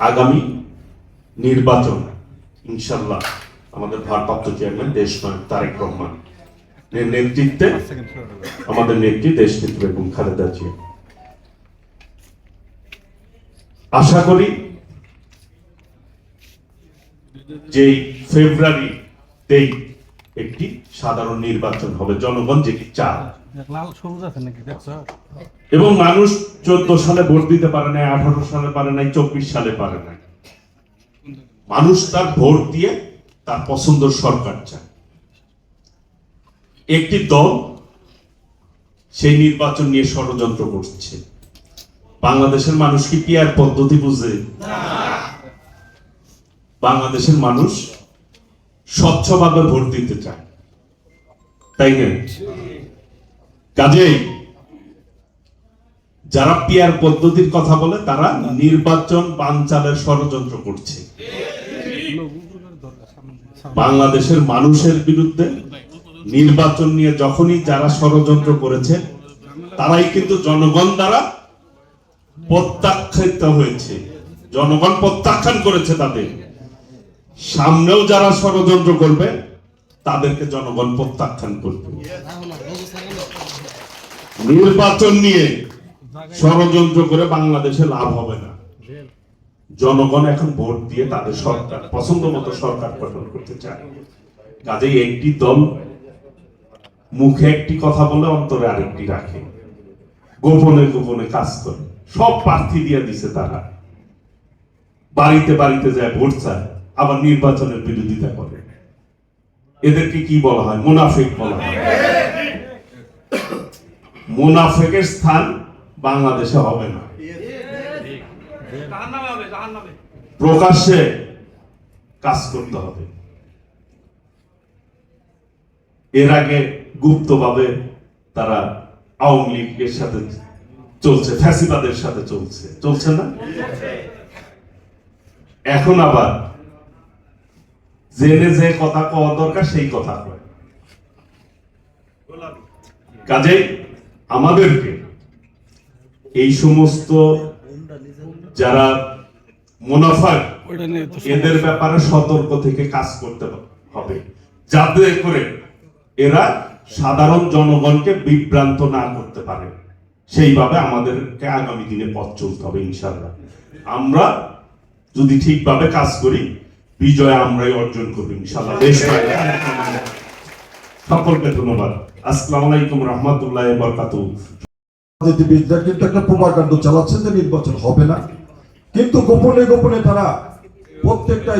আগামী নির্বাচন ইনশাল্লাহ আমাদের ভারপ্রাপ্ত চেয়ারম্যান দেশ নায়ক তারেক রহমান এর নেতৃত্বে আমাদের নেত্রী দেশ নেত্রী বেগম খালেদা জিয়া। আশা করি যে ফেব্রুয়ারিতেই একটি সাধারণ নির্বাচন হবে জনগণ যেটি চায়। এবং মানুষ চোদ্দ সালে ভোট দিতে পারে নাই আঠারো সালে পারে নাই চব্বিশ সালে পারে নাই। মানুষ তার ভোট দিয়ে তার পছন্দের সরকার চায়। একটি দল সেই নির্বাচন নিয়ে ষড়যন্ত্র করছে। বাংলাদেশের মানুষ কি পিয়ার পদ্ধতি বুঝে? বাংলাদেশের মানুষ স্বচ্ছভাবে ভোট দিতে চায়। তাই না? কাজেই যারা পিয়ার পদ্ধতির কথা বলে, তারা নির্বাচন বানচালের ষড়যন্ত্র করছে। বাংলাদেশের মানুষের বিরুদ্ধে নির্বাচন নিয়ে যখনই যারা ষড়যন্ত্র করেছে, তারাই কিন্তু জনগণ দ্বারা প্রত্যাখ্যাত হয়েছে। জনগণ প্রত্যাখ্যান করেছে তাদের। সামনেও যারা ষড়যন্ত্র করবে, তাদেরকে জনগণ প্রত্যাখ্যান করবে। নির্বাচন নিয়ে ষড়যন্ত্র করে বাংলাদেশে লাভ হবে না। জনগণ এখন ভোট দিয়ে তাদের সরকার পছন্দ মতো সরকার গঠন করতে চায়। কাজেই একটি দল মুখে একটি কথা বলে, অন্তরে আরেকটি রাখে। গোপনে গোপনে কাজ করে। সব প্রার্থী দিয়ে দিছে তারা। বাড়িতে বাড়িতে যায়, ভোট চায়। আবার নির্বাচনের বিরোধিতা করে। এদেরকে কি বলা হয়? মুনাফিক বলা হয়। মুনাফেকের স্থান বাংলাদেশে হবে না। প্রকাশ্যে কাজ করতে হবে। এর আগে গুপ্তভাবে তারা আওয়ামী লীগের সাথে চলছে, ফ্যাসিবাদের সাথে চলছে। চলছে না? এখন আবার জেনে যে কথা কওয়া দরকার, সেই কথা কাজেই আমাদেরকে এই সমস্ত যারা মুনাফা ওইটা নিয়ে তো এদের ব্যাপারে সতর্ক থেকে কাজ করতে হবে। যাতে করে এরা সাধারণ জনগণকে বিভ্রান্ত না করতে পারে। সেইভাবে আমাদেরকে আগামী দিনে পথ চলতে হবে ইনশাল্লাহ আমরা যদি ঠিকভাবে কাজ করি বিজয় আমরাই অর্জন করব ইনশাল্লাহ দেশ সকলকে ধন্যবাদ। আসসালামু আলাইকুম রহমতুল্লাহ রাজনীতিবিদরা কিন্তু একটা প্রমাকাণ্ড চালাচ্ছে যে নির্বাচন হবে না। কিন্তু গোপনে গোপনে তারা প্রত্যেকটা